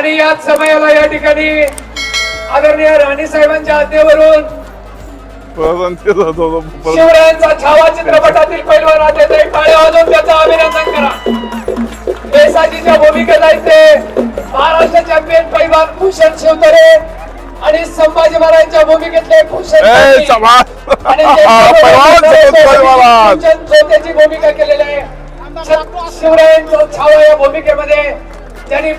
आणि याच समयाला या ठिकाणी आदरणीय राणी साहेबांच्या आज्ञेवरून शिवरायांचा छावा चित्रपटातील पैलवान आते टाळे वाजवून त्याचं अभिनंदन करा. देसाजीच्या आहेत ते महाराष्ट्र चॅम्पियन पैलवान भूषण शिवतरे आणि संभाजी महाराजांच्या भूमिकेतले भूषण भूमिका केलेली आहे. शिवरायांचा छावा या भूमिकेमध्ये त्यांनी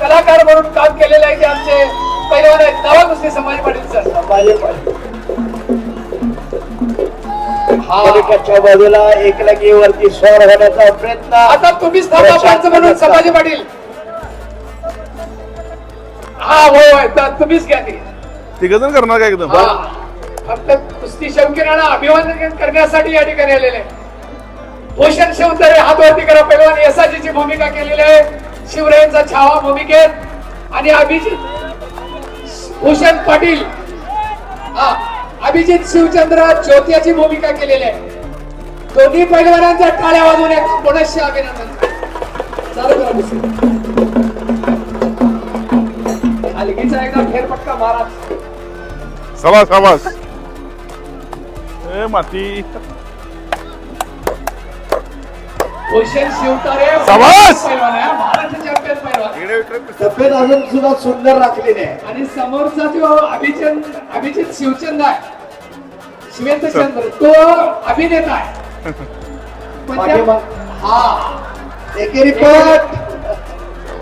कलाकार म्हणून काम केलेलं आहे ते आमचे पैलवान आहेत नवा कुस्ती संभाजी पाटील सर संभाजी पाटील पलीकडच्या बाजूला एकलगीवरती स्वर होण्याचा प्रयत्न. आता तुम्हीच थांबा पंच म्हणून संभाजी पाटील. हा होय तुम्हीच घ्या ती. तिघ जण करणार काय एकदम? हा. फक्त कुस्ती शौकीनांना अभिवादन करण्यासाठी या ठिकाणी आलेले भूषण शिवतरे हातवरती करा पैलवान यसाजीची भूमिका केलेली आहे. शिवरायांचा छावा भूमिकेत आणि अभिजित भूषण पाटील. हा अभिजित शिवचंद्र ज्योतियाची भूमिका केलेली आहे. दोन्ही पैलवानांचा टाळ्या वाजवून एक पुनश्य अभिनंदन? चालू करा एकदा फेरफटका महाराज. ए माती. भूषण शिवतारे शाबास! पैलवान आहे, महाराष्ट्र चॅम्पियन पैलवान तब्येत अजून सुद्धा सुंदर राखलेली आहे आणि समोरचा जो अभिचंद अभिजित शिवचंद आहे शिवेंद्रचंद्र तो अभिनेता आहे. पण त्या- पाठीमाग- हा एकेरी पट.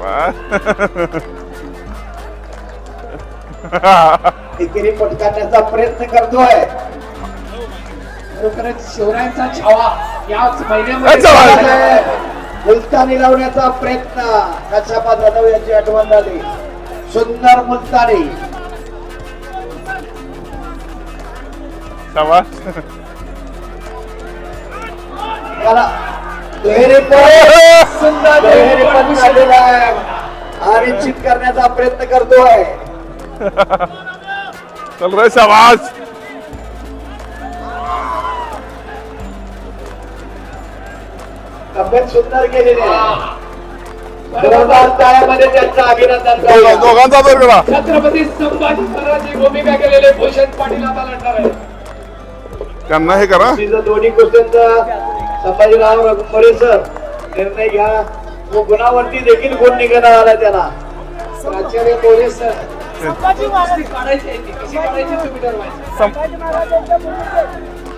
एकेरी पट करण्याचा प्रयत्न करतोय. खरोखरच शिवरायांचा छावा याच अच्छा, महिन्यामध्ये मुलतानी लावण्याचा प्रयत्न. कशापा जाधव यांची आठवण झाली. सुंदर मुलतानी. सुंदर दुहेरी पट झालेला आहे. आणि चित करण्याचा प्रयत्न करतोय. चल रे समाज तब्येत सुंदर केलेली आहे. दोघा- करूया. दोघांचा छत्रपती संभाजी महाराजांची भूमिका केलेले भूषण पाटील आता लढणार आहे त्यांना हे करा. दोन्ही संभाजीराव रघुमरे सर निर्णय घ्या. व गुणावरती देखील गुण निघणार आला त्याला. प्राचार्य मोरे सर. कुस्ती काढायची आहे ती. कशी काढायची? तुम्ही ठरवायचं.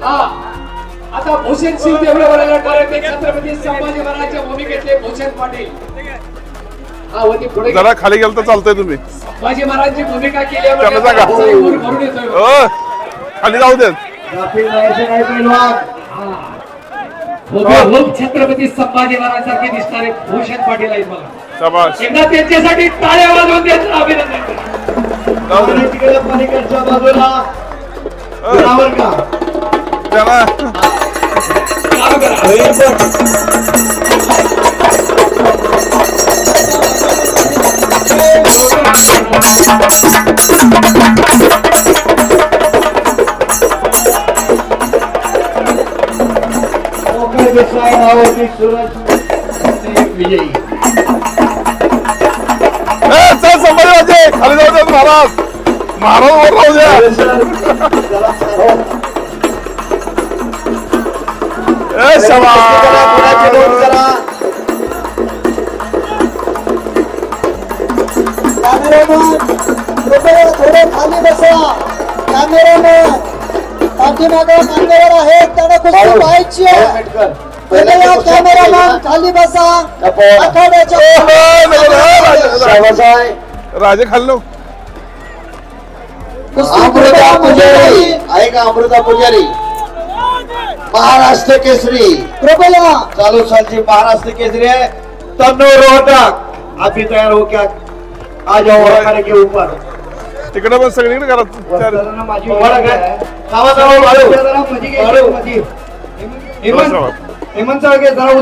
हा. आता भूषण सिंग ते छत्रपती संभाजी महाराजांच्या भूमिकेतले भूषण पाटील. हा होती पुढे जरा खाली गेलं तर चालतंय तुम्ही. संभाजी महाराजांची भूमिका भरून येतोय अ, खाली जाऊ देत. राफेल नायचे नाही पैलवान हुबेहूब छत्रपती संभाजी महाराजांसारखे दिसणारे भूषण पाटील आहेत बघा. शाबाश एकदा त्यांच्यासाठी टाळ्या वाजवून त्यांचं अभिनंदन करा. जाऊ दे तिकडे पलीकडच्या बाजूला. अ, करा. मोकळे देसाई नावाची सुरज विजयी ए, चल संभाजी राजे खाली जाऊ देत कृपया थोडे खाली बसा। कॅमेरामॅन पाठीमागे मान्यवर आहेत त्यांना कुस्ती पाहायची कृपया कॅमेरामॅन खाली बसा. आखाड्याच्या राजे. राजे खाली नो अमृता पुजारी. ऐका अमृता पुजारी. महाराष्ट्र केसरी. कृपया चालू सालची महाराष्ट्र केसरी है तन्नू रोहतक. आप भी तैयार हो क्या? आ जाओ अखाड़े के ऊपर तिकडे पण सगळीकडे करा. चार- माझी ओळख आहे. खावा जावा वाळू. वाळू. हेमंत. हेमंत साळके जरा